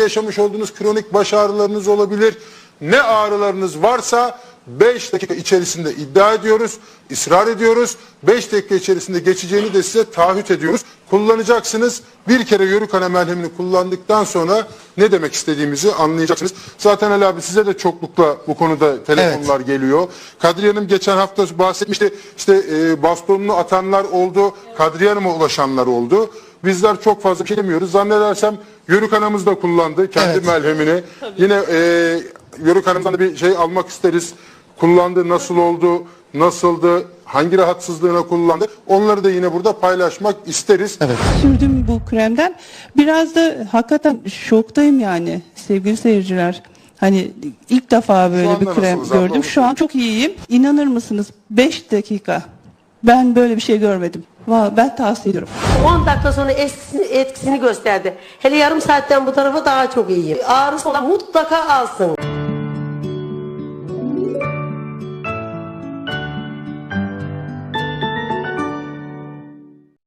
yaşamış olduğunuz kronik baş ağrılarınız olabilir. Ne ağrılarınız varsa 5 dakika içerisinde iddia ediyoruz, ısrar ediyoruz. 5 dakika içerisinde geçeceğini de size taahhüt ediyoruz. Kullanacaksınız. Bir kere yörük ana merhemini kullandıktan sonra ne demek istediğimizi anlayacaksınız. Zaten Ali abi size de çoklukla bu konuda telefonlar geliyor. Kadriye Hanım geçen hafta bahsetmişti. İşte e, bastonunu atanlar oldu, Kadriye Hanım'a ulaşanlar oldu. Bizler çok fazla şey demiyoruz. Zannedersem Yörük Hanımız da kullandı kendi Evet. melhemini. Yine e, Yörük Hanım'dan da bir şey almak isteriz. Kullandı, nasıl oldu, nasıldı, hangi rahatsızlığına kullandı. Onları da yine burada paylaşmak isteriz. sürdüm bu kremden. Biraz da hakikaten şoktayım yani sevgili seyirciler. Hani ilk defa böyle anda bir krem nasılsınız abla? gördüm. Şu an çok iyiyim. İnanır mısınız? 5 dakika. Ben böyle bir şey görmedim. Vallahi ben tavsiye ediyorum. 10 dakika sonra etkisini, etkisini gösterdi. Hele yarım saatten bu tarafa daha çok iyiyim. Ağrısı olan mutlaka alsın.